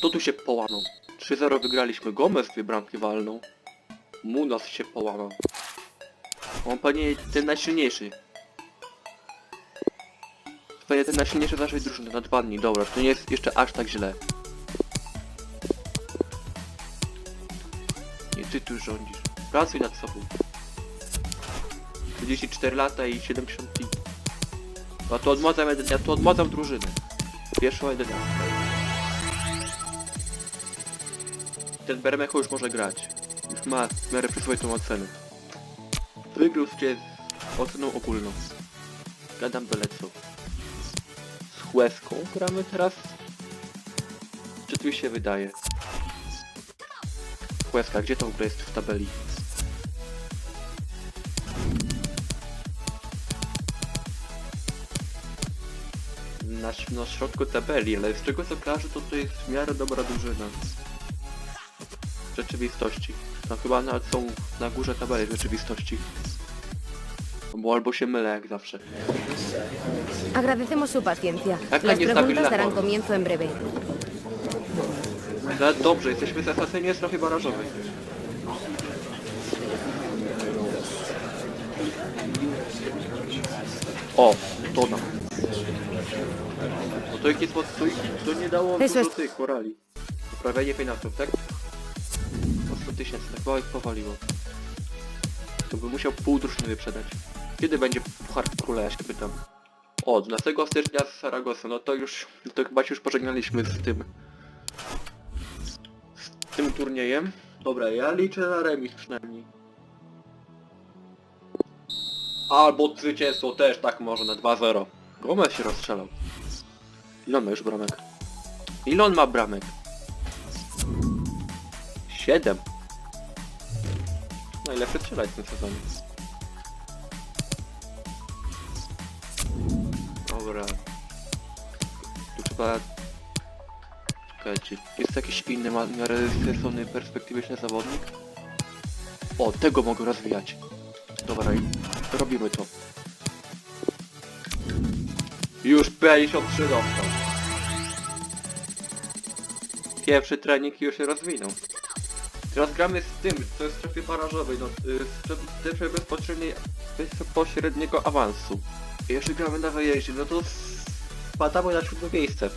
To tu się połamał. 3-0 wygraliśmy. Gomez dwie bramki walną. Munas się połamał. On pewnie ten najsilniejszy. Pewnie ten najsilniejszy z naszej drużyny na dwa dni. Dobra, to nie jest jeszcze aż tak źle. Nie ty tu rządzisz. Pracuj nad sobą. 34 lata i 70 dni. A to odmładzam, ja tu odmładzam drużynę. Pierwszą jedenastkę. Ten Bermecho już może grać. Już ma w miarę przyzwoitą ocenę. Wygrał cię z oceną ogólną. Gadam Belecą. Z Łezką gramy teraz? Czy tu się wydaje? Łezka, gdzie to w ogóle jest w tabeli? Na, na środku tabeli, ale z czego co kojarzę, to to jest w miarę dobra drużyna. Rzeczywistości. No chyba nawet są na górze tabeli rzeczywistości. Bo albo się mylę jak zawsze. Agradecemos su paciencia. Las está preguntas Pilar. darán comienzo en breve. No dobrze, jesteśmy w strefie barażowej. O, Dona. No to jak jest pod stój, to nie dało Eso dużo es- tych korali. Poprawianie finansów, tak? O 100 tysięcy, tak mało ich powaliło. To by musiał pół drużyny wyprzedać. Kiedy będzie Puchar Króla, ja się pytam. O, 12 stycznia z Saragossa, no to już, to chyba się już pożegnaliśmy z tym z tym turniejem. Dobra, ja liczę na remis przynajmniej. Albo zwycięstwo też tak może na 2-0. Gomez się rozstrzelał. Ile on ma już bramek? Ile on ma bramek? 7. Najlepszy strzelać w tym sezonie. Dobra. Tu trzeba Czekajcie, jest jakiś inny, ma miarę perspektywiczny zawodnik? O, tego mogę rozwijać. Dobra, robimy to. Już 53 dostał. Pierwszy trening już się rozwinął. Teraz gramy z tym, co jest w strefie barażowej, no, y, w strefie bezpośredniej, bezpośredniego awansu. I jeszcze gramy na wyjeździe, no to spadamy na siódme miejsce.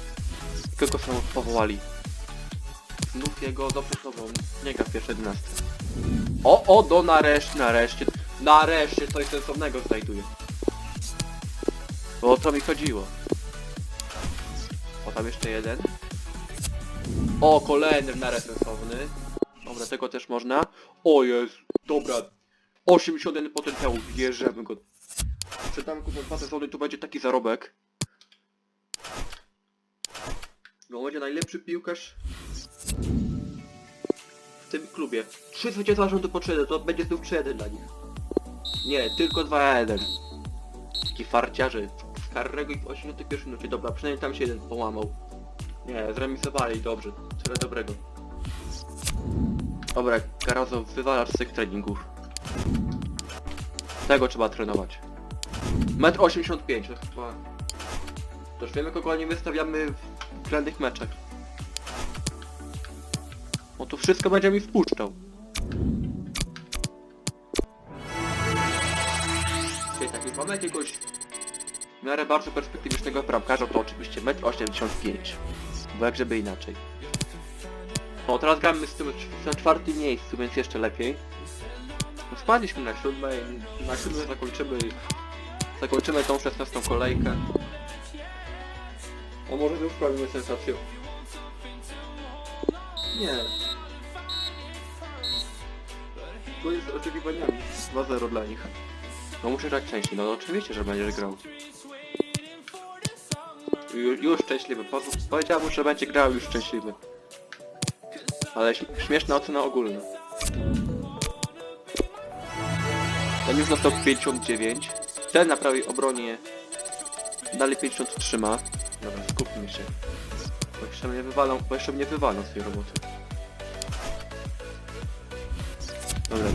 Kogo są powołali? Znów jego dobrze nową. Nie gra w pierwszej 11. O, o, do nareszcie, nareszcie, nareszcie coś sensownego znajduję. Bo o to mi chodziło. O, tam jeszcze jeden. O, kolejny w miarę sensowny. Dobra, tego też można. O jest, dobra. 81 potencjału, bierzemy go. Sprzedamy go za dwa sezony, tu będzie taki zarobek. No będzie najlepszy piłkarz w tym klubie. Trzy zwycięstwa rzędu po 3 to będzie znów 3-1 dla nich. Nie, tylko 2-1. Taki farciarze. Z Karrego i w 81 minucie. Dobra, przynajmniej tam się jeden połamał. Nie, zremisowali, dobrze. Tyle dobrego. Dobra, Karazo, wywalasz z tych treningów. Tego trzeba trenować. 1,85 m, to chyba... To już wiemy kogo nie wystawiamy w grandych meczach. O to wszystko będzie mi wpuszczał. Czyli tak, jak mamy jakiegoś w miarę bardzo perspektywicznego bramkarza, to oczywiście 1,85 m. Bo jak żeby inaczej. O, teraz gramy z tym na czwartym miejscu, więc jeszcze lepiej. No, Spadliśmy na siódme i na siódme zakończymy zakończymy tą 16 kolejkę. O może już sprawimy sensację. Nie. To jest oczekiwaniami. 2-0 dla nich. No muszę grać częściej, no oczywiście, że będziesz grał. Ju, już szczęśliwy, po, powiedziałem, że będzie grał już szczęśliwy. Ale śmieszna ocena ogólna. Ten już dostał 59. Ten na prawej obronie dalej 53 ma. Dobra, skupmy się. Bo jeszcze mnie wywalą, bo jeszcze mnie wywalą z tej roboty. Dobra,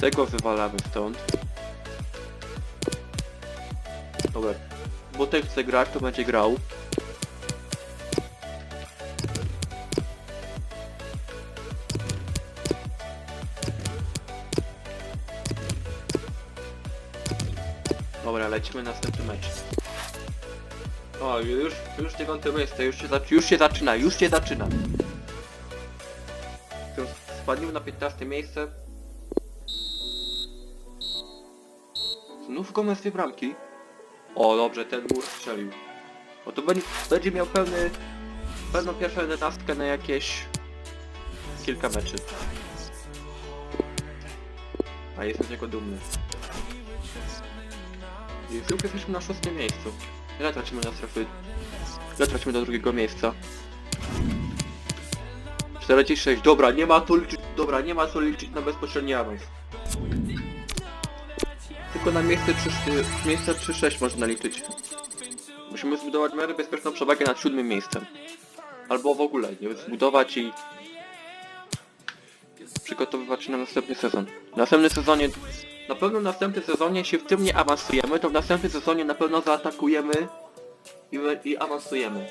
tego wywalamy stąd. Dobra, bo ten chce grać, to będzie grał. Lecimy na następny mecz. O, już, już dziewiąte miejsce, już się, już się zaczyna, już się zaczyna. To Spadniemy na 15 miejsce. Znów Gomez dwie bramki. O, dobrze, ten mur strzelił. O, to będzie, będzie miał pełny, pełną pierwszą jedenastkę na jakieś kilka meczy. A jestem z niego dumny. I jesteśmy na szóstym miejscu. Ile tracimy na strefy? Ile tracimy do drugiego miejsca? 46, dobra, nie ma tu liczyć, dobra, nie ma tu liczyć na bezpośredni awans. Tylko na miejsce 3, miejsce 3-6 można liczyć. Musimy zbudować miarę bezpieczną przewagę nad siódmym miejscem. Albo w ogóle, nie zbudować i przygotowywać się na następny sezon. W następnym sezonie, na pewno w następnym sezonie, jeśli w tym nie awansujemy, to w następnym sezonie na pewno zaatakujemy i, i awansujemy.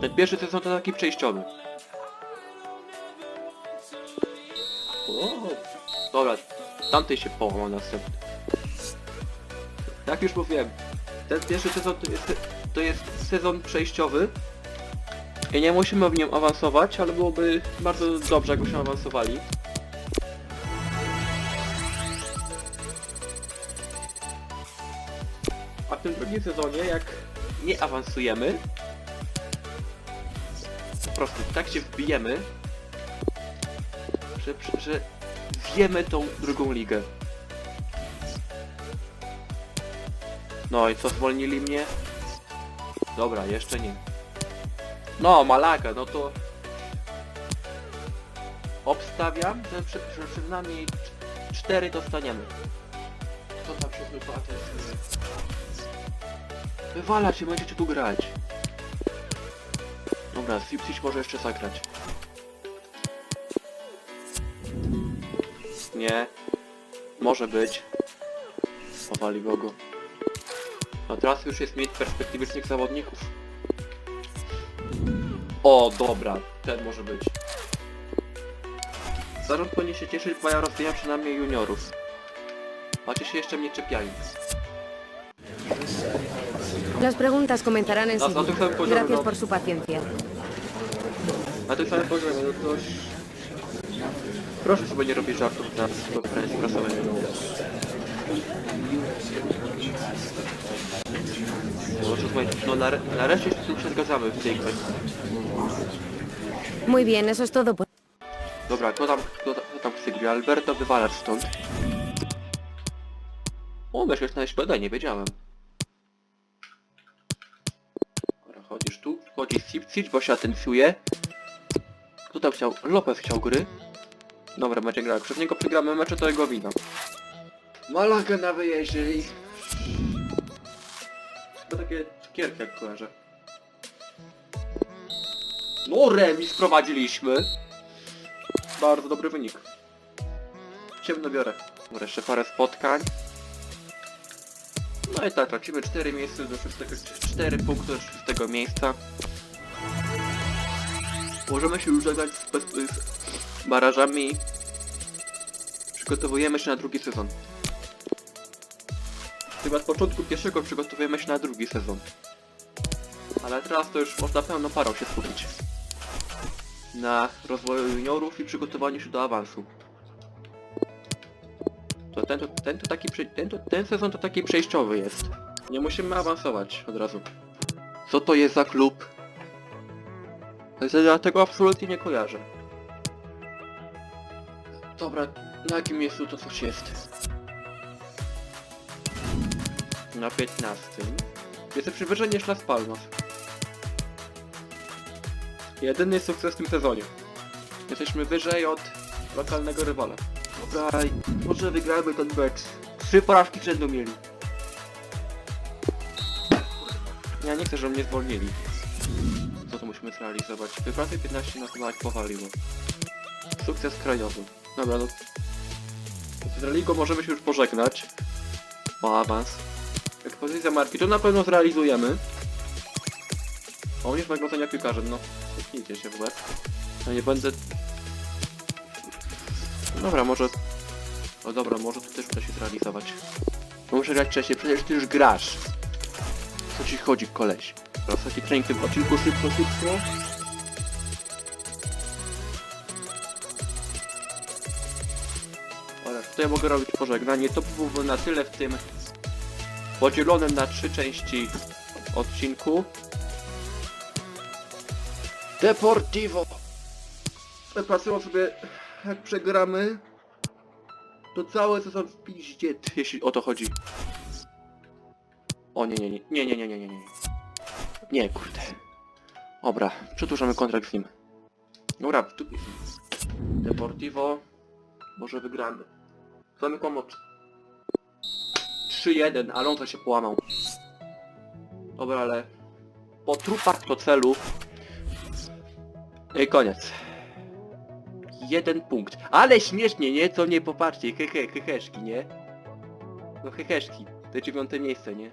Ten pierwszy sezon to taki przejściowy. Dobra, tamtej się połamał następny. Jak już mówiłem, ten pierwszy sezon to jest, to jest sezon przejściowy. I nie musimy w nim awansować, ale byłoby bardzo dobrze, jakbyśmy awansowali. W tym drugim sezonie, jak nie awansujemy, po prostu tak się wbijemy, że, że, zjemy tą drugą ligę. No i co, zwolnili mnie? Dobra, jeszcze nie. No, Malaga, no to... Obstawiam, że przed, że przed nami cz- cztery dostaniemy. Kto tam się wypada? Wywalać się, będziecie tu grać. Dobra, Sipsic może jeszcze zagrać. Nie. Może być. Powaliło go. No teraz już jest mieć perspektywicznych zawodników. O, dobra, ten może być. Zarząd powinien się cieszyć, bo ja rozwijam przynajmniej juniorów. Macie się jeszcze mnie czepiają. Las preguntas comenzarán enseguida. Gracias por su paciencia. Na tym samym poziomie, no to... Proszę sobie nie robić żartów na konferencji prasowej. Słuchaj, no nare nareszcie się się zgadzamy w tej kwestii. Muy bien, eso es todo. por- Dobra, kto tam, kto, kto tam grać? Alberto wywalasz stąd. O, myślę, że na SPD, nie wiedziałem. Dobra, chodzisz tu, chodzi Sipcic, bo się atencjuje. Kto tam chciał? Lopez chciał gry. Dobra, będzie grał. Przez niego przegramy mecze, to jego wina. Malaga na wyjeździe i... To takie cukierki jak kojarzę. No remis prowadziliśmy. Bardzo dobry wynik. Ciemno biorę. Dobra, jeszcze parę spotkań. No i tak, tracimy 4 miejsca do 6, 4 punkty do 6 miejsca. Możemy się już zagrać z, bez, z barażami. Przygotowujemy się na drugi sezon. Chyba z początku pierwszego przygotowujemy się na drugi sezon. Ale teraz to już można pełną parą się skupić na rozwoju juniorów i przygotowaniu się do awansu. To ten, to, ten, to taki, prze- ten, to, ten sezon to taki przejściowy jest. Nie musimy awansować od razu. Co to jest za klub? Ja tego absolutnie nie kojarzę. Dobra, na jakim miejscu to coś jest? Na 15. Jesteśmy wyżej niż Las Palmas. Jedyny sukces w tym sezonie. Jesteśmy wyżej od lokalnego rywala. Dobra, może wygramy ten mecz. Trzy porażki rzędu mieli. Ja nie chcę, żeby mnie zwolnili. Co to musimy zrealizować? Wyprawy 15 nas nawet powaliło. Sukces krajowy. Dobra, no... Z Religo możemy się już pożegnać. O awans. Ekspozycja marki, to na pewno zrealizujemy. O, już wyglądania piłkarzem, no. Kliknijcie się w łeb. No nie będę... Dobra, może... O dobra, może to też uda się zrealizować. Muszę grać wcześniej, przecież ty już grasz. Co ci chodzi, koleś? Ostatni trening w tym odcinku, szybko, szybko. Ale tutaj mogę robić pożegnanie. To byłoby na tyle w tym podzielonym na trzy części odcinku. Deportivo! Patrzyło sobie, jak przegramy, to cały sezon w piździe, jeśli o to chodzi. O nie, nie, nie, nie, nie, nie, nie, nie, nie. Nie, kurde. Dobra, przedłużamy kontrakt z nim. Dobra, tu... Deportivo. Może wygramy. Zamykam oczy. 3-1, Alonso się połamał. Dobra, ale po trupach do celu. I koniec. Jeden punkt. Ale śmiesznie, nie? Co nie popatrzcie. Hehe, heheszki, nie? No heheszki. To dziewiąte miejsce, nie?